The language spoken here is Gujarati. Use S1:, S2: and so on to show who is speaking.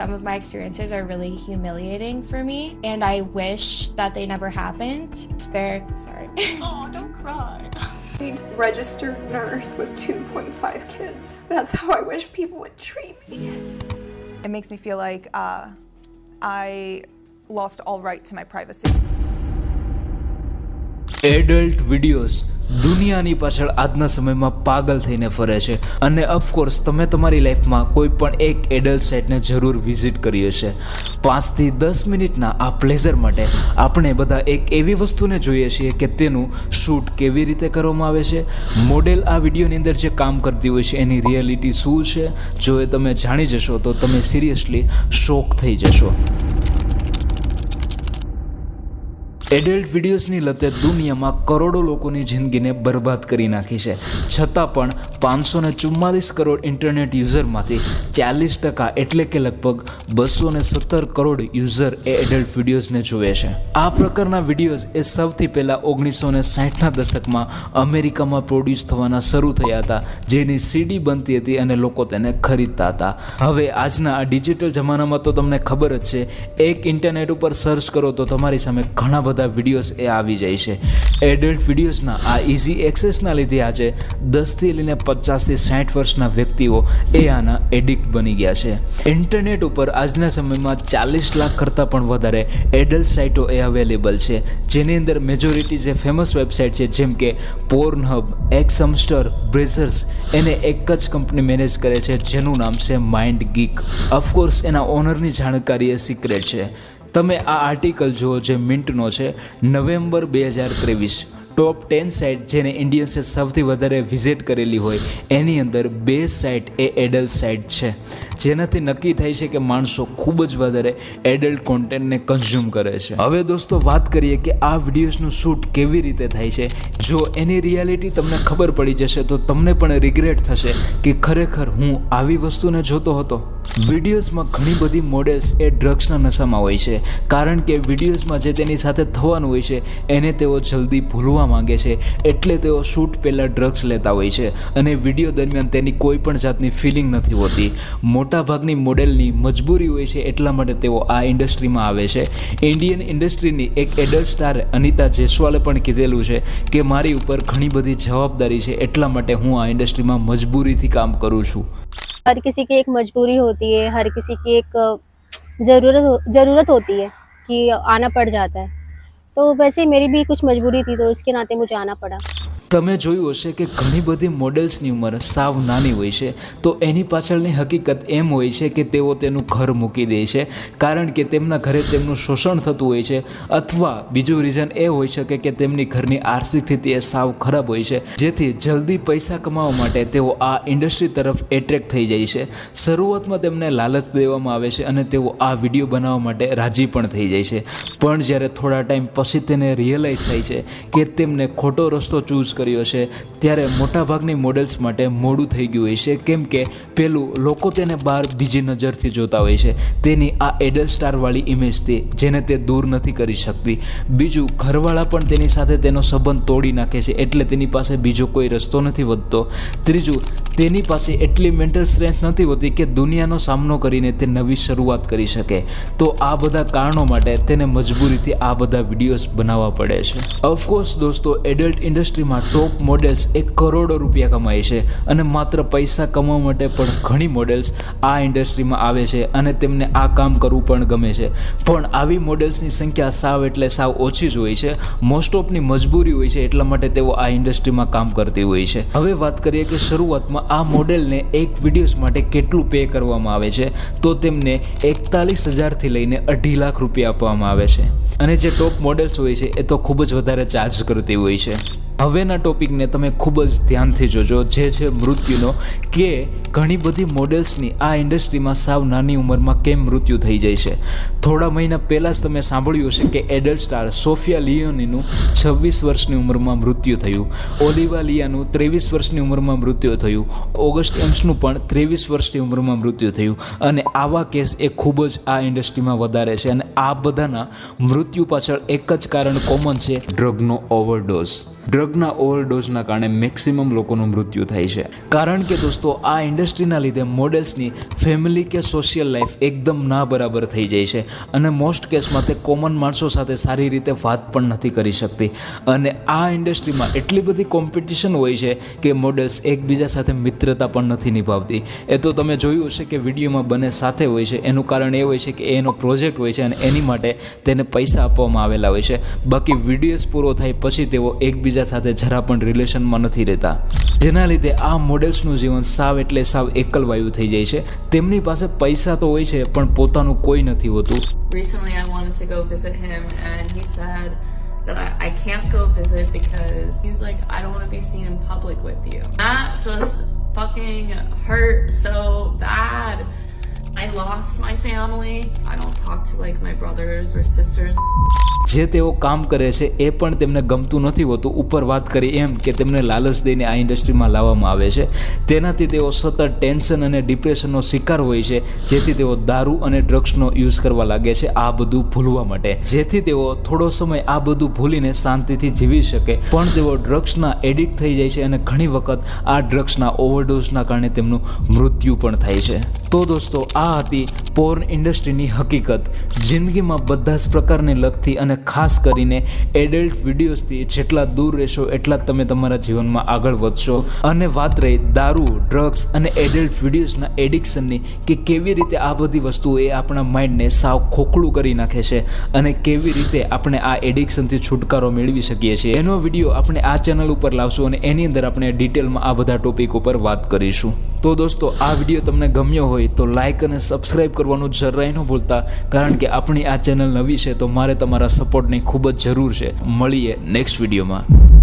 S1: Some of my experiences are really humiliating for me, and I wish that they never happened. They're sorry.
S2: Oh, don't cry.
S3: registered nurse with 2.5 kids. That's how I wish people would treat me.
S4: It makes me feel like uh, I lost all right to my privacy.
S5: Adult videos દુનિયાની પાછળ આજના સમયમાં પાગલ થઈને ફરે છે. અને ઓફકોર્સ તમે તમારી લાઈફમાં કોઈ પણ એક એડલ્ટ સાઇટને જરૂર વિઝિટ કરી હશે. પાંચથી દસ મિનિટના આ પ્લેઝર માટે આપણે બધા એક એવી વસ્તુને જોઈએ છીએ કે તેનું શૂટ કેવી રીતે કરવામાં આવે છે. મોડેલ આ વિડીયોની અંદર જે કામ કરતી હોય છે, એની રિયાલિટી શું છે? જો એ તમે જાણી જશો તો તમે સિરિયસલી શોક થઈ જશો. એડલ્ટ વિડીયોઝની લતે દુનિયામાં કરોડો લોકોની જિંદગીને બરબાદ કરી નાખી છે. છતાં પણ પાંચસો ને ચુમ્માલીસ કરોડ ઇન્ટરનેટ યુઝરમાંથી ચાલીસ ટકા એટલે કે લગભગ બસો ને સત્તર કરોડ યુઝર એ એડલ્ટ વિડીયોઝને જુએ છે. આ પ્રકારના વિડીયોઝ એ સૌથી પહેલાં ઓગણીસો ને સાઠના દશકમાં અમેરિકામાં પ્રોડ્યુસ થવાના શરૂ થયા હતા, જેની સીડી બનતી હતી અને લોકો તેને ખરીદતા હતા. હવે આજના આ ડિજિટલ જમાનામાં તો તમને ખબર જ છે, એક ઇન્ટરનેટ ઉપર સર્ચ કરો તો તમારી સામે ઘણા બધા વિડીયોઝ એ આવી જાય છે. એડલ્ટ વિડીયોઝના આ ઇઝી એક્સેસના લીધે આજે દસથી લઈને પચાસથી સાઠ વર્ષના વ્યક્તિઓ એ આના એડિક્ટ બની ગયા છે. ઇન્ટરનેટ ઉપર આજના સમયમાં ચાલીસ લાખ કરતાં પણ વધારે એડલ્ટ સાઇટો એ અવેલેબલ છે. જેની અંદર મેજોરિટી જે ફેમસ વેબસાઇટ છે, જેમ કે પોર્નહબ એક્સમસ્ટર બ્રેઝર્સ એને એક જ કંપની મેનેજ કરે છે, જેનું નામ છે માઇન્ડ ગીક ઓફકોર્સ એના ઓનરની જાણકારી એ સિક્રેટ છે. તમે આ આર્ટિકલ જુઓ જે મિન્ટનો છે નવેમ્બર બે હજાર ત્રેવીસ. ટોપ ટેન સાઇટ જેને ઇન્ડિયન્સે સૌથી વધારે વિઝિટ કરેલી હોય, એની અંદર બે સાઇટ એ એડલ્ટ સાઇટ છે. જેનાથી નક્કી થાય છે કે માણસો ખૂબ જ વધારે એડલ્ટ કોન્ટેન્ટને કન્ઝ્યુમ કરે છે. હવે દોસ્તો, વાત કરીએ કે આ વિડીયોઝનું શૂટ કેવી રીતે થાય છે? જો એની રિયાલિટી તમને ખબર પડી જશે, તો તમને પણ રિગ્રેટ થશે કે ખરેખર હું આવી વસ્તુને જોતો હતો. વિડીયોઝમાં ઘણી બધી મોડેલ્સ એ ડ્રગ્સના નશામાં હોય છે. કારણ કે વિડીયોઝમાં જે તેની સાથે થવાનું હોય છે, એને તેઓ જલ્દી ભૂલવા માંગે છે. એટલે તેઓ શૂટ પહેલાં ડ્રગ્સ લેતા હોય છે. અને વીડિયો દરમિયાન તેની કોઈ પણ જાતની ફિલિંગ નથી હોતી. મોટાભાગની મોડેલની મજબૂરી હોય છે એટલા માટે તેઓ આ ઇન્ડસ્ટ્રીમાં આવે છે ઇન્ડિયન ઇન્ડસ્ટ્રીની એક એડલ્ટ સ્ટાર અનિતા જયસ્વાલે પણ કીધેલું છે કે મારી ઉપર ઘણી બધી જવાબદારી છે એટલા માટે હું આ ઇન્ડસ્ટ્રીમાં મજબૂરીથી કામ કરું છું
S6: हर किसी की एक मजबूरी होती है हर किसी की एक अ, ज़रूरत हो- ज़रूरत होती है कि आना पड़ जाता है तो वैसे ही मेरी भी कुछ मजबूरी थी तो इसके नाते मुझे आना पड़ा
S5: તમે જોયું હશે કે ઘણી બધી મોડેલ્સની ઉંમર સાવ નાની હોય છે. તો એની પાછળની હકીકત એમ હોય છે કે તેઓ તેનું ઘર મૂકી દે છે. કારણ કે તેમના ઘરે તેમનું શોષણ થતું હોય છે. અથવા બીજું રીઝન એ હોઈ શકે કે તેમની ઘરની આર્થિક સ્થિતિ એ સાવ ખરાબ હોય છે. જેથી જલ્દી પૈસા કમાવા માટે તેઓ આ ઇન્ડસ્ટ્રી તરફ એટ્રેક્ટ થઈ જાય છે. શરૂઆતમાં તેમને લાલચ દેવામાં આવે છે અને તેઓ આ વીડિયો બનાવવા માટે રાજી પણ થઈ જાય છે. પણ જ્યારે થોડા ટાઈમ પછી તેને રિયલાઇઝ થાય છે કે તેમને ખોટો રસ્તો ચૂઝ કર્યો છે ત્યારે મોટાભાગની મોડેલ્સ માટે મોડું થઈ ગયું હોય છે. કેમ કે પેલું લોકો તેને બહાર બીજી નજરથી જોતા હોય છે. તેની આ એડલ સ્ટારવાળી ઇમેજથી જેને તે દૂર નથી કરી શકતી. બીજું, ઘરવાળા પણ તેની સાથે તેનો સંબંધ તોડી નાખે છે. એટલે તેની પાસે બીજો કોઈ રસ્તો નથી વધતો. ત્રીજું તેની પાસે એટલી મેન્ટલ સ્ટ્રેન્થ નથી હોતી કે દુનિયાનો સામનો કરીને તે નવી શરૂઆત કરી શકે. તો આ બધા કારણો માટે તેને મજબૂરીથી આ બધા વિડીયોઝ બનાવવા પડે છે. ઓફકોર્સ દોસ્તો એડલ્ટ ઇન્ડસ્ટ્રીમાં ટોપ મોડેલ્સ એક કરોડો રૂપિયા કમાય છે અને માત્ર પૈસા કમાવા માટે પણ ઘણી મોડેલ્સ આ ઇન્ડસ્ટ્રીમાં આવે છે અને તેમને આ કામ કરવું પણ ગમે છે. પણ આવી મોડેલ્સની સંખ્યા સાવ એટલે સાવ ઓછી જ હોય છે. મોસ્ટ ઓફની મજબૂરી હોય છે એટલા માટે તેઓ આ ઇન્ડસ્ટ્રીમાં કામ કરતી હોય છે. હવે વાત કરીએ કે શરૂઆતમાં આ મોડેલને એક વિડીયોઝ માટે કેટલું પે કરવામાં આવે છે, તો તેમને એકતાલીસ હજારથી લઈને અઢી લાખ રૂપિયા આપવામાં આવે છે. અને જે ટોપ મોડેલ્સ હોય છે, એ તો ખૂબ જ વધારે ચાર્જ કરતી હોય છે. હવેના ટોપિકને તમે ખૂબ જ ધ્યાનથી જોજો. જે છે મૃત્યુનો. કે ઘણી બધી મોડેલ્સની આ ઇન્ડસ્ટ્રીમાં સાવ નાની ઉંમરમાં કેમ મૃત્યુ થઈ જાય છે. થોડા મહિના પહેલાં જ તમે સાંભળ્યું હશે કે એડલ્ટ સ્ટાર સોફિયા લિયોનીનું છવ્વીસ વર્ષની ઉંમરમાં મૃત્યુ થયું. ઓલિવા લિયાનું ત્રેવીસ વર્ષની ઉંમરમાં મૃત્યુ થયું. ઓગસ્ટ એમ્સનું પણ ત્રેવીસ વર્ષની ઉંમરમાં મૃત્યુ થયું. અને આવા કેસ એ ખૂબ જ આ ઇન્ડસ્ટ્રીમાં વધારે છે. અને આ બધાના મૃત્યુ પાછળ એક જ કારણ કોમન છે. ડ્રગનો ઓવરડોઝ. ડ્રગના ઓવરડોઝના કારણે મેક્સિમમ લોકોનું મૃત્યુ થાય છે. કારણ કે દોસ્તો, આ ઇન્ડસ્ટ્રીના લીધે મોડેલ્સની ફેમિલી કે સોશિયલ લાઈફ એકદમ ના બરાબર થઈ જાય છે અને મોસ્ટ કેસમાં તે કોમન માણસો સાથે સારી રીતે વાત પણ નથી કરી શકતી. અને આ ઇન્ડસ્ટ્રીમાં એટલી બધી કોમ્પિટિશન હોય છે કે મોડેલ્સ એકબીજા સાથે મિત્રતા પણ નથી નિભાવતી. એ તો તમે જોયું હશે કે વિડીયોમાં બંને સાથે હોય છે. એનું કારણ એ હોય છે કે એનો પ્રોજેક્ટ હોય છે અને એની માટે તેને પૈસા આપવામાં આવેલા હોય છે. બાકી વિડીયોઝ પૂરો થાય પછી તેઓ એકબીજા સાથે જરા પણ રિલેશનમાં નથી રહેતા જેના લીધે આ મોડેલ્સનું જીવન સાવ એટલે સાવ એકલવાયુ થઈ જાય છે તેમની પાસે પૈસા તો હોય છે પણ પોતાનું કોઈ નથી હોતું
S2: recently I wanted to go visit him and he said that I, I can't go visit because he's like, I don't want to be seen in public with you. That just fucking hurt so bad. I lost my family. I don't talk to like my brothers or sisters.
S5: જે તેઓ કામ કરે છે એ પણ તેમને ગમતું નથી હોતું. ઉપર વાત કરી એમ કે તેમને લાલચ દઈને આ ઇન્ડસ્ટ્રીમાં લાવવામાં આવે છે. તેનાથી તેઓ સતત ટેન્શન અને ડિપ્રેશનનો શિકાર હોય છે. જેથી તેઓ દારૂ અને ડ્રગ્સનો યુઝ કરવા લાગે છે આ બધું ભૂલવા માટે. જેથી તેઓ થોડો સમય આ બધું ભૂલીને શાંતિથી જીવી શકે. પણ તેઓ ડ્રગ્સના એડિક્ટ થઈ જાય છે અને ઘણી વખત આ ડ્રગ્સના ઓવરડોઝના કારણે તેમનું મૃત્યુ પણ થાય છે. તો દોસ્તો, આ હતી પોર્ન ઇન્ડસ્ટ્રીની હકીકત. જિંદગીમાં બધા જ પ્રકારની લગતી અને ખાસ કરીને એડલ્ટ વિડીયોઝથી જેટલા દૂર રહેશો, એટલા તમે તમારા જીવનમાં આગળ વધશો. અને વાત રહી દારૂ ડ્રગ્સ અને એડલ્ટ વિડીયોઝના એડિક્શનની કે કેવી રીતે આ બધી વસ્તુઓ એ આપણા માઇન્ડને સાવ ખોખલું કરી નાખે છે અને કેવી રીતે આપણે આ એડિક્શનથી છુટકારો મેળવી શકીએ છીએ. એનો વીડિયો આપણે આ ચેનલ ઉપર લાવશું અને એની અંદર આપણે ડિટેલમાં આ બધા ટોપિક ઉપર વાત કરીશું. તો દોસ્તો, આ વીડિયો તમને ગમ્યો હોય તો લાઇક અને સબસ્ક્રાઈબ કરવાનું જરાય ન ભૂલતા, કારણ કે આપણી આ ચેનલ નવી છે તો મારે તમારા સપોર્ટની ખૂબ જ જરૂર છે. મળીએ નેક્સ્ટ વિડીયોમાં